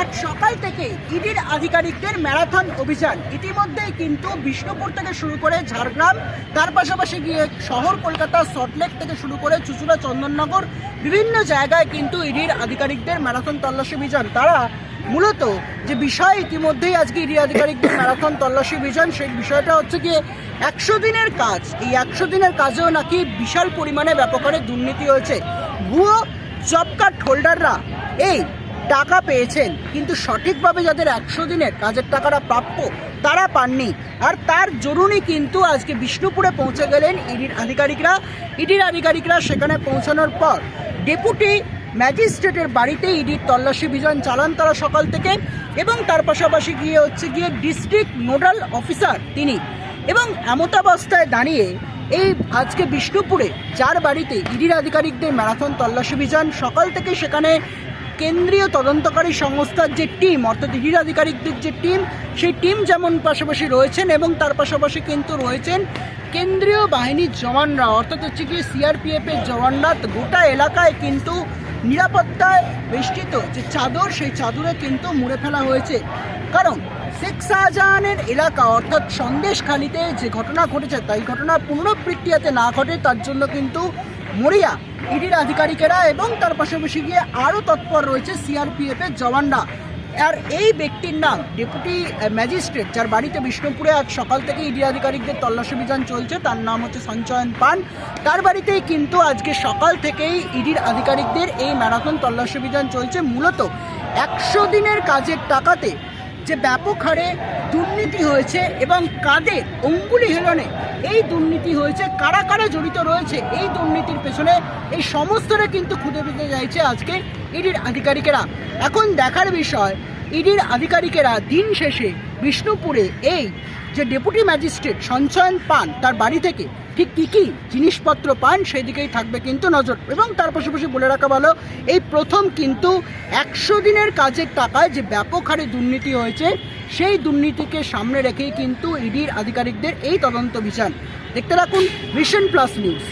আজ সকাল থেকে ইডির আধিকারিকদের ম্যারাথন অভিযান। ইতিমধ্যেই কিন্তু বিষ্ণুপুর থেকে শুরু করে ঝাড়গ্রাম, তার পাশাপাশি গিয়ে শহর কলকাতা, সল্টলেক থেকে শুরু করে চুচুড়া, চন্দননগর, বিভিন্ন জায়গায় কিন্তু ইডির আধিকারিকদের ম্যারাথন তল্লাশি অভিযান। তারা মূলত যে বিষয় ইতিমধ্যেই আজকে ইডি আধিকারিকদের ম্যারাথন তল্লাশি অভিযান, সেই বিষয়টা হচ্ছে গিয়ে একশো দিনের কাজ। এই একশো দিনের কাজেও নাকি বিশাল পরিমাণে ব্যাপকারে দুর্নীতি হয়েছে। ভুয়ো জব কার্ড হোল্ডাররা এই টাকা পেয়েছেন, কিন্তু সঠিকভাবে যাদের একশো দিনের কাজের টাকাটা প্রাপ্য তারা পাননি। আর তার জরুরি কিন্তু আজকে বিষ্ণুপুরে পৌঁছে গেলেন ইডির আধিকারিকরা। ইডির আধিকারিকরা সেখানে পৌঁছানোর পর ডেপুটি ম্যাজিস্ট্রেটের বাড়িতে ইডির তল্লাশি অভিযান চালান তারা সকাল থেকে এবং তার পাশাপাশি গিয়ে হচ্ছে গিয়ে ডিস্ট্রিক্ট নোডাল অফিসার তিনি। এবং এমতাবস্থায় দাঁড়িয়ে এই আজকে বিষ্ণুপুরে যার বাড়িতে ইডির আধিকারিকদের ম্যারাথন তল্লাশি অভিযান সকাল থেকে সেখানে কেন্দ্রীয় তদন্তকারী সংস্থার যে টিম, অর্থাৎ ইডির আধিকারিকদের যে টিম, সেই টিম যেমন পাশাপাশি রয়েছেন এবং তার পাশাপাশি কিন্তু রয়েছেন কেন্দ্রীয় বাহিনীর জওয়ানরা, অর্থাৎ হচ্ছে কি সিআরপিএফের জওয়ানরা। গোটা এলাকায় কিন্তু নিরাপত্তায় বেষ্টিত যে চাদর, সেই চাদরে কিন্তু মুড়ে ফেলা হয়েছে। কারণ শেখ শাহজাহানের এলাকা, অর্থাৎ সন্দেশখালিতে যে ঘটনা ঘটেছে, তাই ঘটনা পুনরাবৃত্তি যাতে না ঘটে, তার জন্য কিন্তু মরিয়া, ইডির আধিকারিকেরা এবং তার পাশাপাশি গিয়ে আরও তৎপর রয়েছে সিআরপিএফের জওয়ানরা। আর এই ব্যক্তির নাম ডেপুটি ম্যাজিস্ট্রেট, যার বাড়িতে বিষ্ণুপুরে আজ সকাল থেকে ইডি আধিকারিকদের তল্লাশি অভিযান চলছে, তার নাম হচ্ছে সঞ্চয়ন পান। তার বাড়িতেই কিন্তু আজকে সকাল থেকেই ইডির আধিকারিকদের এই ম্যারাথন তল্লাশি অভিযান চলছে। মূলত একশো দিনের কাজের টাকাতে যে ব্যাপক হারে দুর্নীতি হয়েছে এবং কাদের অঙ্গুলি হেলনে এই দুর্নীতি হয়েছে, কারা কারা জড়িত রয়েছে এই দুর্নীতির পেছনে, এই সমস্তটা কিন্তু খুঁজে পেতে চাইছে আজকে ইডির আধিকারিকেরা। এখন দেখার বিষয়, ইডির আধিকারিকেরা দিন শেষে বিষ্ণুপুরে এই যে ডেপুটি ম্যাজিস্ট্রেট সঞ্চয়ন পান, তার বাড়ি থেকে ঠিক কী কী জিনিসপত্র পান সেই দিকেই থাকবে কিন্তু নজর। এবং তার পাশাপাশি বলে রাখা ভালো, এই প্রথম কিন্তু একশো দিনের কাজের টাকায় যে ব্যাপক হারে দুর্নীতি হয়েছে, সেই দুর্নীতিকে সামনে রেখেই কিন্তু ইডির আধিকারিকদের এই তদন্ত অভিযান। দেখতে রাখুন ভিশন প্লাস নিউজ